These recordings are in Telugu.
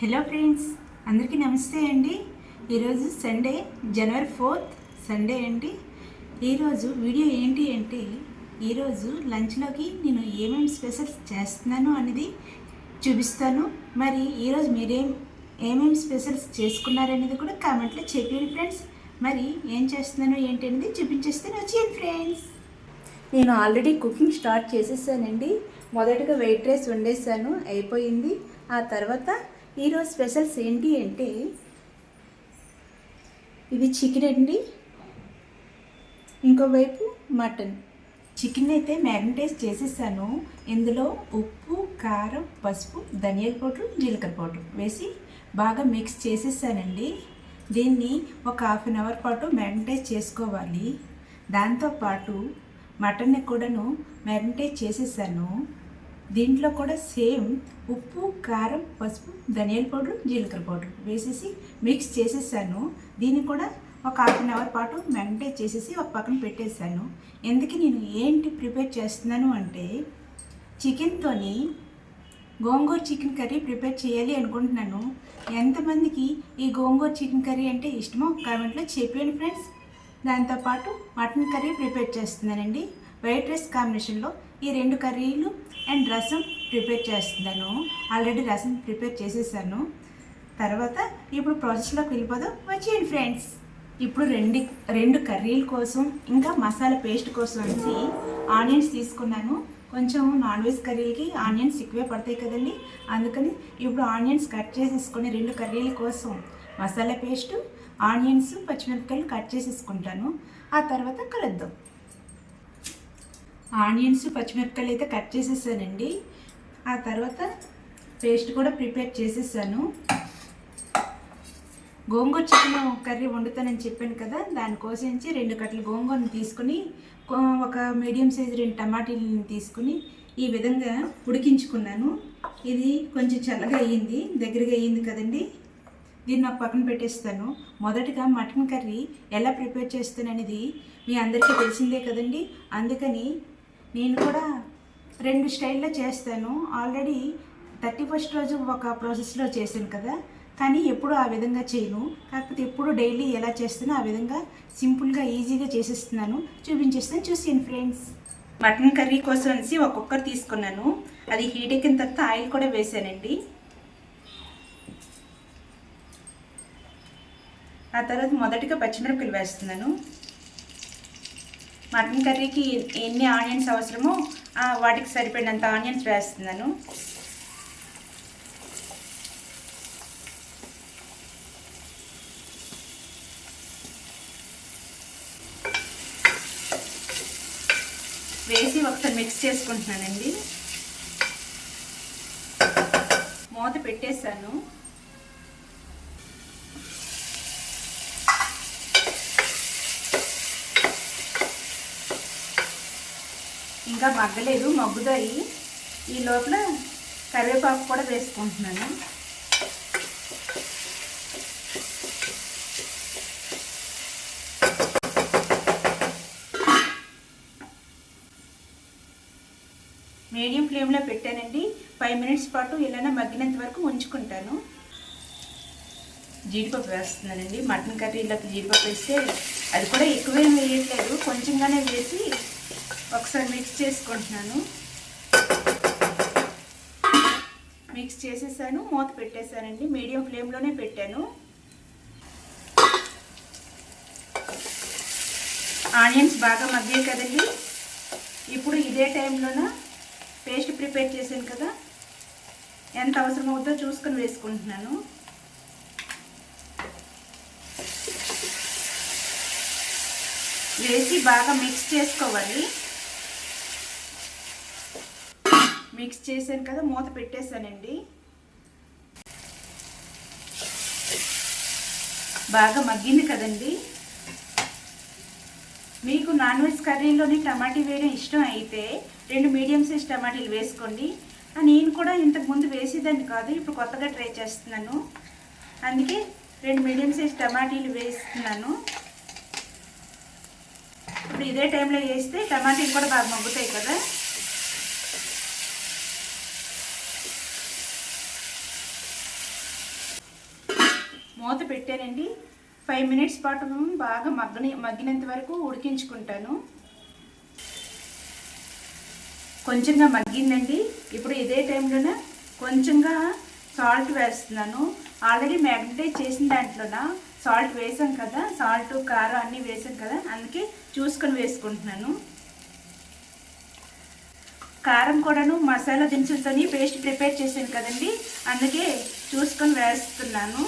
హలో ఫ్రెండ్స్ అందరికీ నమస్తే అండి. ఈరోజు సండే జనవరి ఫోర్త్ సండే అండి. ఈరోజు వీడియో ఏంటి అంటే ఈరోజు లంచ్లోకి నేను ఏమేమి స్పెషల్స్ చేస్తున్నాను అనేది చూపిస్తాను. మరి ఈరోజు మీరేం ఏమేమి స్పెషల్స్ చేసుకున్నారనేది కూడా కామెంట్లో చెప్పండి ఫ్రెండ్స్. మరి ఏం చేస్తున్నాను ఏంటి అనేది చూపించేస్తాను వచ్చేయండి ఫ్రెండ్స్. నేను ఆల్రెడీ కుకింగ్ స్టార్ట్ చేసేసానండి. మొదటగా వైట్ రైస్ వండేసాను అయిపోయింది. ఆ తర్వాత ఈరోజు స్పెషల్స్ ఏంటి అంటే ఇది చికెన్ అండి. ఇంకోవైపు మటన్. చికెన్ అయితే మ్యాగ్నటైజ్ చేసేసాను. ఇందులో ఉప్పు కారం పసుపు ధనియాల పౌడర్ జీలకర్ర పౌడర్ వేసి బాగా మిక్స్ చేసేసానండి. దీన్ని ఒక హాఫ్ అన్ అవర్ పాటు మ్యాగ్నటైజ్ చేసుకోవాలి. దాంతోపాటు మటన్ని కూడాను మ్యాగ్నటైజ్ చేసేసాను. దీంట్లో కూడా సేమ్ ఉప్పు కారం పసుపు ధనియాల పౌడర్ జీలకర్ర పౌడర్ వేసేసి మిక్స్ చేసేసాను. దీన్ని కూడా ఒక హాఫ్ అన్ అవర్ పాటు మ్యాగ్నటైజ్ చేసేసి ఒక పక్కన పెట్టేశాను ఎందుకు నేను ఏంటి ప్రిపేర్ చేస్తున్నాను అంటే చికెన్తోని గోంగూర చికెన్ కర్రీ ప్రిపేర్ చేయాలి అనుకుంటున్నాను. ఎంతమందికి ఈ గోంగూర చికెన్ కర్రీ అంటే ఇష్టమో కామెంట్లో చెప్పేయండి ఫ్రెండ్స్ దాంతోపాటు మటన్ కర్రీ ప్రిపేర్ చేస్తున్నానండి. వైట్ రైస్ కాంబినేషన్లో ఈ రెండు కర్రీలు అండ్ రసం ప్రిపేర్ చేస్తున్నాను. ఆల్రెడీ రసం ప్రిపేర్ చేసేసాను. తర్వాత ఇప్పుడు ప్రాసెస్లోకి వెళ్ళిపోదాం. వచ్చేయండి ఫ్రెండ్స్. ఇప్పుడు రెండు రెండు కర్రీల కోసం ఇంకా మసాలా పేస్ట్ కోసం అనేసి ఆనియన్స్ తీసుకున్నాను. కొంచెం నాన్ వెజ్ కర్రీలకి ఆనియన్స్ ఎక్కువే పడతాయి కదండి. అందుకని ఇప్పుడు ఆనియన్స్ కట్ చేసేసుకొని రెండు కర్రీల కోసం మసాలా పేస్టు ఆనియన్స్ పచ్చిమిరపకాయలు కట్ చేసేసుకుంటాను. ఆ తర్వాత కలుద్దాం. ఆనియన్స్ పచ్చిమిరపకాయలు అయితే కట్ చేసేసానండి. ఆ తర్వాత పేస్ట్ కూడా ప్రిపేర్ చేసేసాను. గోంగూర చికెన్ కర్రీ వండుతానని చెప్పాను కదా దానికోసం రెండు కట్టలు గోంగూరని తీసుకుని ఒక మీడియం సైజు రెండు టమాటీలను తీసుకుని ఈ విధంగా ఉడికించుకున్నాను. ఇది కొంచెం చల్లగా అయ్యింది దగ్గరగా అయ్యింది కదండి. దీన్ని నాకు పక్కన పెట్టేస్తాను. మొదటగా మటన్ కర్రీ ఎలా ప్రిపేర్ చేస్తాననేది మీ అందరికీ తెలిసిందే కదండి. అందుకని నేను కూడా రెండు స్టైల్లో చేస్తాను. ఆల్రెడీ థర్టీ ఫస్ట్ రోజు ఒక ప్రాసెస్లో చేశాను కదా. కానీ ఎప్పుడు ఆ విధంగా చేయను. కాకపోతే ఎప్పుడు డైలీ ఎలా చేస్తానో ఆ విధంగా సింపుల్గా ఈజీగా చేసేస్తున్నాను. చూపించేస్తాను. చూసాను ఫ్రెండ్స్. మటన్ కర్రీ కోసం అనేసి ఒక్కొక్కరు తీసుకున్నాను. అది హీట్ ఎక్కిన తర్వాత ఆయిల్ కూడా వేసానండి. ఆ తర్వాత మొదటిగా పచ్చిమిరపకాయలు వేస్తున్నాను. మటన్ కర్రీకి ఎన్ని ఆనియన్స్ అవసరమో వాటికి సరిపడినంత ఆనియన్స్ వేస్తున్నాను. వేసి ఒకసారి మిక్స్ చేసుకుంటున్నానండి. మూత పెట్టేశాను. ఇంకా మగ్గలేదు మగ్గుతాయి. ఈ లోపల కరివేపాకు కూడా వేసుకుంటున్నాను. మీడియం ఫ్లేమ్లో పెట్టానండి. ఫైవ్ మినిట్స్ పాటు ఇలానే మగ్గినంత వరకు ఉంచుకుంటాను. జీడిపప్పు వేస్తున్నానండి. మటన్ కర్రీలోకి జీడిపప్పు వేస్తే అది కూడా ఎక్కువేం వేయట్లేదు. కొంచెంగానే వేసి ఒకసారి మిక్స్ చేసుకుంటున్నాను. మిక్స్ చేసేసాను మూత పెట్టేశానండి. మీడియం ఫ్లేమ్లోనే పెట్టాను. ఆనియన్స్ బాగా మగ్గాయి కదండి. ఇప్పుడు ఇదే టైంలోన పేస్ట్ ప్రిపేర్ చేశాను కదా. ఎంత అవసరం అవుతుందో చూసుకొని వేసుకుంటున్నాను. వేసి బాగా మిక్స్ చేసుకోవాలి. మిక్స్ చేశాను కదా మూత పెట్టేశానండి. బాగా మగ్గింది కదండి. మీకు నాన్ వెజ్ కర్రీలోని టమాటీ వేయడం ఇష్టం అయితే రెండు మీడియం సైజ్ టమాటీలు వేసుకోండి. నేను కూడా ఇంతకుముందు వేసేదాన్ని కాదు ఇప్పుడు కొత్తగా ట్రై చేస్తున్నాను. అందుకే రెండు మీడియం సైజ్ టమాటీలు వేస్తున్నాను. ఇప్పుడు ఇదే టైంలో వేస్తే టమాటీలు కూడా బాగా మగ్గుతాయి కదా మూత పెట్టానండి. ఫైవ్ మినిట్స్ పాటు బాగా మగ్గని మగ్గినంత వరకు ఉడికించుకుంటాను. కొంచెంగా మగ్గిందండి. ఇప్పుడు ఇదే టైంలోన కొంచెంగా సాల్ట్ వేస్తున్నాను. ఆల్రెడీ మ్యాగ్నటైజ్ చేసిన దాంట్లోన సాల్ట్ వేసాం కదా సాల్ట్ కారం అన్నీ వేసాం కదా అందుకే చూసుకొని వేసుకుంటున్నాను. కారం కూడాను మసాలా దినుసులతో పేస్ట్ ప్రిపేర్ చేశాను కదండి అందుకే చూసుకొని వేస్తున్నాను.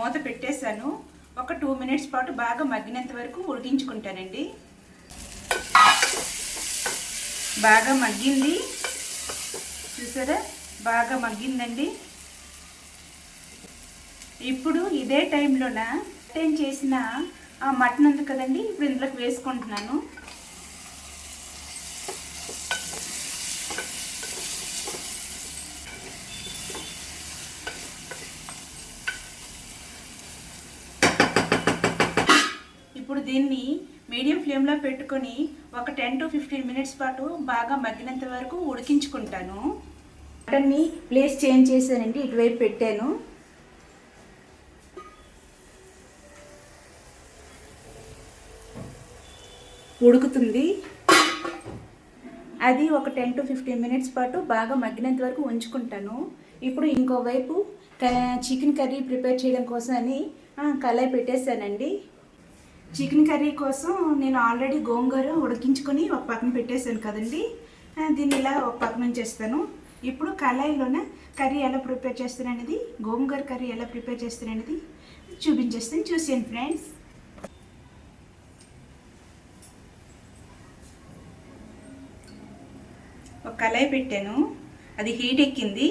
మూత పెట్టేశాను. ఒక టూ మినిట్స్ పాటు బాగా మగ్గినంత వరకు ఉడికించుకుంటానండి. బాగా మగ్గింది. చూసారా? బాగా మగ్గిందండి. ఇప్పుడు ఇదే టైంలోన నేను చేసిన ఆ మటన్ ఉంది కదండి ఇప్పుడు ఇందులోకి వేసుకుంటున్నాను ఇప్పుడు దీన్ని మీడియం ఫ్లేమ్లో పెట్టుకొని ఒక టెన్ టు ఫిఫ్టీన్ మినిట్స్ పాటు బాగా మగ్గినంత వరకు ఉడికించుకుంటాను. మటన్ని ప్లేస్ చేంజ్ చేశానండి ఇటువైపు పెట్టాను. ఉడుకుతుంది. అది ఒక టెన్ టు ఫిఫ్టీన్ మినిట్స్ పాటు బాగా మగ్గినంత వరకు ఉంచుకుంటాను. ఇప్పుడు ఇంకోవైపు చికెన్ కర్రీ ప్రిపేర్ చేయడం కోసం అని కళాయి పెట్టేశానండి. చికెన్ కర్రీ కోసం నేను ఆల్రెడీ గోంగూర ఉడికించుకొని ఒక పక్కన పెట్టేశాను కదండి. దీన్ని ఇలా ఒక పక్కన చేస్తాను. ఇప్పుడు కళాయిలోనే కర్రీ ఎలా ప్రిపేర్ చేస్తాననేది గోంగూర కర్రీ ఎలా ప్రిపేర్ చేస్తాననేది చూపించేస్తాను. చూసాను ఫ్రెండ్స్. ఒక కళాయి పెట్టాను. అది హీట్ ఎక్కింది.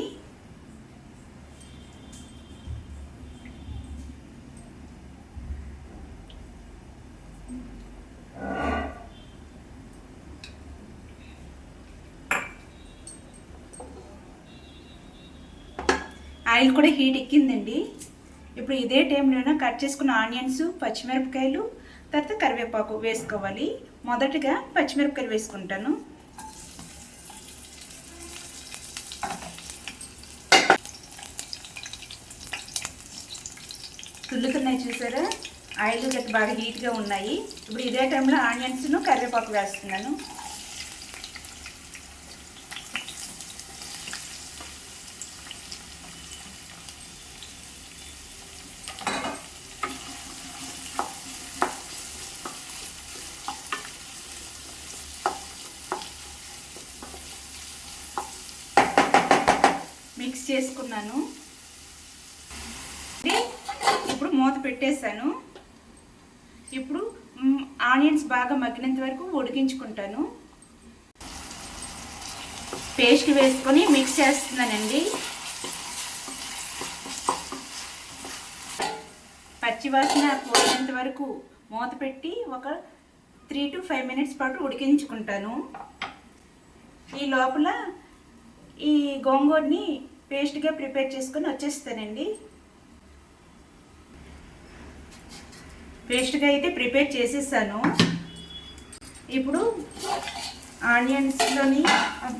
ఆయిల్ కూడా హీట్ ఎక్కిందండి. ఇప్పుడు ఇదే టైంలోనే కట్ చేసుకున్న ఆనియన్స్ పచ్చిమిరపకాయలు తర్వాత కరివేపాకు వేసుకోవాలి. మొదటగా పచ్చిమిరపకాయలు వేసుకుంటాను. తుల్లుతున్నాయి చూసారా? ఆయిల్ గట్టి బాగా హీట్గా ఉన్నాయి. ఇప్పుడు ఇదే టైంలో ఆనియన్స్ను కరివేపాకు వేస్తున్నాను మిక్స్ చేసుకున్నాను ఇది ఇప్పుడు మూత పెట్టేశాను. ఇప్పుడు ఆనియన్స్ బాగా మగ్గినంత వరకు ఉడికించుకుంటాను. పేస్ట్ వేసుకొని మిక్స్ చేస్తున్నానండి. పచ్చివాసన పోయేంత వరకు మూత పెట్టి ఒక త్రీ టు ఫైవ్ మినిట్స్ పాటు ఉడికించుకుంటాను. ఈ లోపల ఈ గోంగూరని పేస్ట్గా ప్రిపేర్ చేసుకొని వచ్చేస్తానండి. పేస్ట్గా అయితే ప్రిపేర్ చేసేసాను. ఇప్పుడు ఆనియన్స్లోని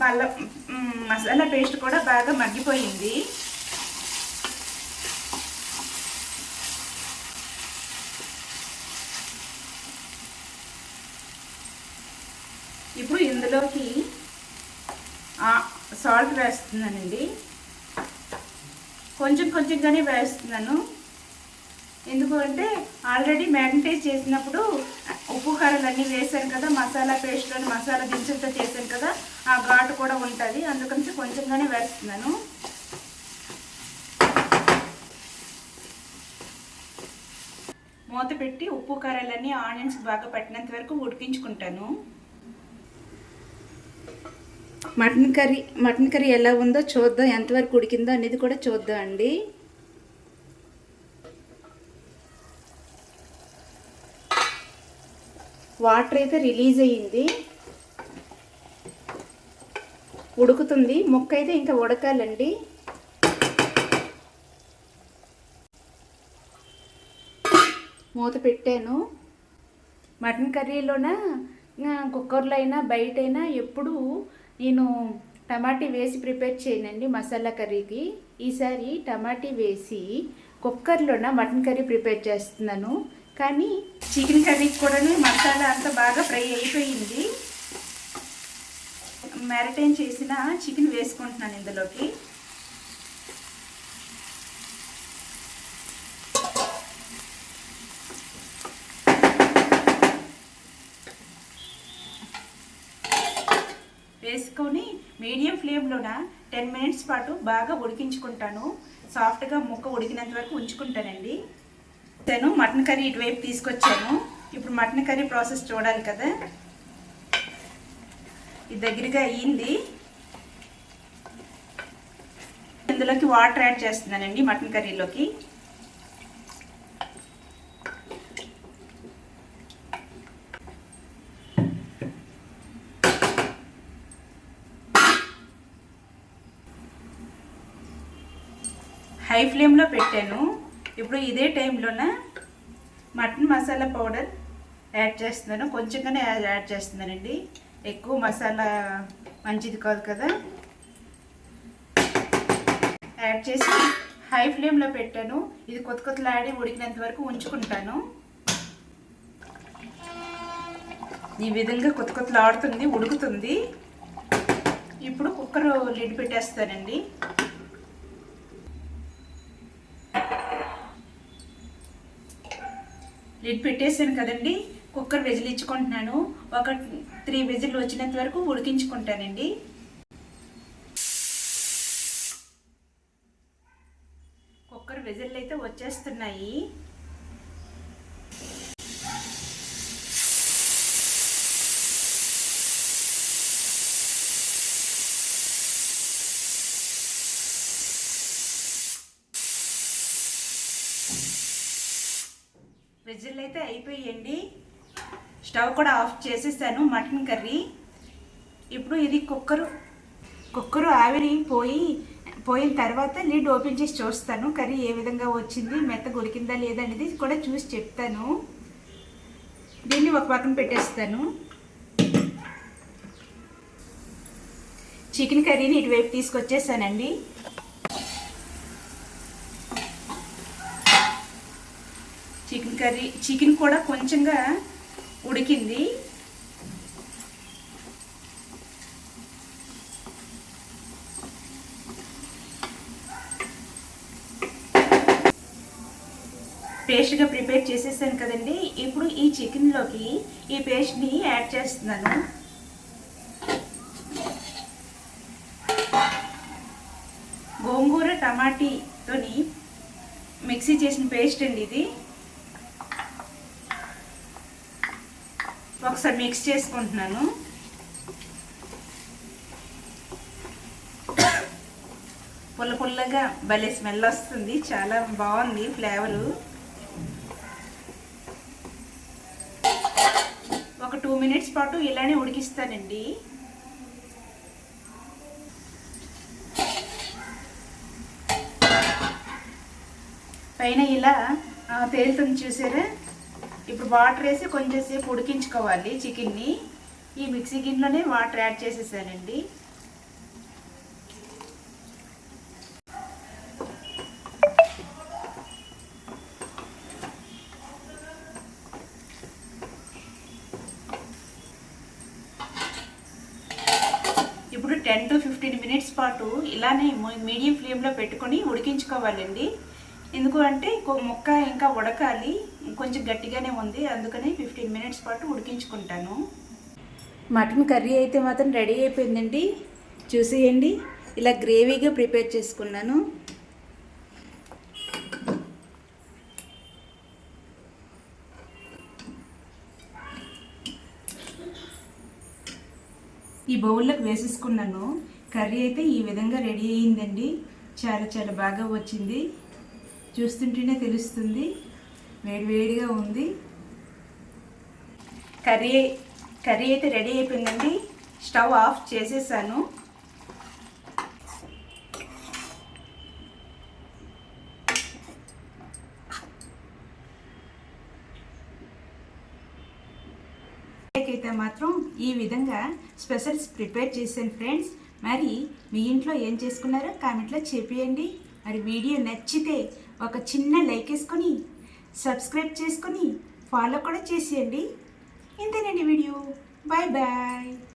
అల్లం మసాలా పేస్ట్ కూడా బాగా మగ్గిపోయింది. ఇప్పుడు ఇందులోకి సాల్ట్ వేస్తున్నానండి. కొంచెం కొంచెంగానే వేస్తున్నాను. ఎందుకు అంటే ఆల్రెడీ మ్యాగ్నటైజ్ చేసినప్పుడు ఉప్పు కారాలన్నీ వేసాను కదా మసాలా పేస్ట్లోని మసాలా దినుసులతో చేశాను కదా ఆ ఘాటు కూడా ఉంటుంది. అందుకని కొంచెంగానే వేస్తున్నాను. మూత పెట్టి ఉప్పు కారాలన్నీ ఆనియన్స్ బాగా పట్టినంత వరకు ఉడికించుకుంటాను. మటన్ కర్రీ మటన్ కర్రీ ఎలా ఉందో చూద్దాం. ఎంతవరకు ఉడికిందో అనేది కూడా చూద్దాం అండి వాటర్ అయితే రిలీజ్ అయ్యింది. ఉడుకుతుంది. ముక్క అయితే ఇంకా ఉడకాలండి. మూత పెట్టాను. మటన్ కర్రీలోన కుక్కర్లో అయినా బయట అయినా ఎప్పుడు నేను టమాటీ వేసి ప్రిపేర్ చేయనండి మసాలా కర్రీకి. ఈసారి టమాటీ వేసి కుక్కర్లోన మటన్ కర్రీ ప్రిపేర్ చేస్తున్నాను. కానీ చికెన్ కర్రీకి కూడా మసాలా అంతా బాగా ఫ్రై అయిపోయింది. మ్యారిటైన్ చేసిన చికెన్ వేసుకుంటున్నాను ఇందులోకి. వేసుకొని మీడియం ఫ్లేమ్లోన టెన్ మినిట్స్ పాటు బాగా ఉడికించుకుంటాను. సాఫ్ట్గా ముక్క ఉడికినంత వరకు ఉంచుకుంటానండి. తను మటన్ కర్రీ ఇటువైపు తీసుకొచ్చాను. ఇప్పుడు మటన్ కర్రీ ప్రాసెస్ చూడాలి కదా. ఇది దగ్గరగా అయ్యింది. ఇందులోకి వాటర్ యాడ్ చేస్తున్నానండి మటన్ కర్రీలోకి. హై ఫ్లేమ్లో పెట్టాను. ఇప్పుడు ఇదే టైంలోన మటన్ మసాలా పౌడర్ యాడ్ చేస్తున్నాను. కొంచెంగానే యాడ్ చేస్తున్నానండి. ఎక్కువ మసాలా మంచిది కాదు కదా. యాడ్ చేసి హై ఫ్లేమ్లో పెట్టాను. ఇది కొత్త కొత్తలాడి ఉడికినంత వరకు ఉంచుకుంటాను. ఈ విధంగా కొత్త కొత్తలు ఆడుతుంది ఉడుకుతుంది. ఇప్పుడు కుక్కర్ లిడ్ పెట్టేస్తానండి. లిడ్ పెట్టేసాను కదండి. కుక్కర్ విజిల్ ఇచ్చుకుంటున్నాను. ఒక త్రీ విజిల్ వచ్చినంత వరకు ఉడికించుకుంటానండి. కుక్కర్ విజిల్ అయితే వచ్చేస్తున్నాయి. విజిల్ అయితే అయిపోయండి. స్టవ్ కూడా ఆఫ్ చేసేసాను మటన్ కర్రీ. ఇప్పుడు ఇది కుక్కరు కుక్కరు ఆవిరి పోయి పోయిన తర్వాత లిడ్ ఓపెన్ చేసి చూస్తాను కర్రీ ఏ విధంగా వచ్చింది మెత్త ఉడికిందా లేదా అనేది కూడా చూసి చెప్తాను. దీన్ని ఒక పక్కన పెట్టేస్తాను. చికెన్ కర్రీని ఇటువైపు తీసుకొచ్చేసానండి చికెన్ కర్రీ చికెన్ కూడా కొంచెంగా ఉడికింది. పేస్ట్గా ప్రిపేర్ చేసేసాను కదండి. ఇప్పుడు ఈ చికెన్లోకి ఈ పేస్ట్ని యాడ్ చేస్తున్నాను. గోంగూర టమాటీతోని మిక్సీ చేసిన పేస్ట్ అండి ఇది. ఒకసారి మిక్స్ చేసుకుంటున్నాను. పుల్ల పుల్లగా భలే స్మెల్ వస్తుంది. చాలా బాగుంది ఫ్లేవరు. ఒక టూ మినిట్స్ పాటు ఇలానే ఉడికిస్తానండి. పైన ఇలా తేలుతుంది చూసారా? ఇప్పుడు వాటర్ వేసి కొంచెం సేపు ఉడికించుకోవాలి చికెన్ని. ఈ మిక్సీ గిన్నెలోనే వాటర్ యాడ్ చేసేసానండి. ఇప్పుడు టెన్ టు ఫిఫ్టీన్ మినిట్స్ పాటు ఇలానే మీడియం ఫ్లేమ్లో పెట్టుకొని ఉడికించుకోవాలండి. ఎందుకు అంటే ముక్క ఇంకా ఉడకాలి. కొంచెం గట్టిగానే ఉంది అందుకని ఫిఫ్టీన్ మినిట్స్ పాటు ఉడికించుకుంటాను. మటన్ కర్రీ అయితే మాత్రం రెడీ అయిపోయిందండి. చూసేయండి. ఇలా గ్రేవీగా ప్రిపేర్ చేసుకున్నాను. ఈ బౌల్లోకి వేసేసుకున్నాను. కర్రీ అయితే ఈ విధంగా రెడీ అయ్యిందండి. చాలా చాలా బాగా వచ్చింది. చూస్తుంటేనే తెలుస్తుంది. వేడివేడిగా ఉంది. కర్రీ కర్రీ అయితే రెడీ అయిపోయిందండి. స్టవ్ ఆఫ్ చేసేసాను. అయితే మాత్రం ఈ విధంగా స్పెషల్స్ ప్రిపేర్ చేశాను ఫ్రెండ్స్. మరి మీ ఇంట్లో ఏం చేసుకున్నారో కామెంట్లో చెప్పేయండి. మరి వీడియో నచ్చితే ఒక చిన్న లైక్ వేసుకొని సబ్స్క్రైబ్ చేసుకొని ఫాలో కూడా చేసేయండి. ఇంతేనండి వీడియో. Bye bye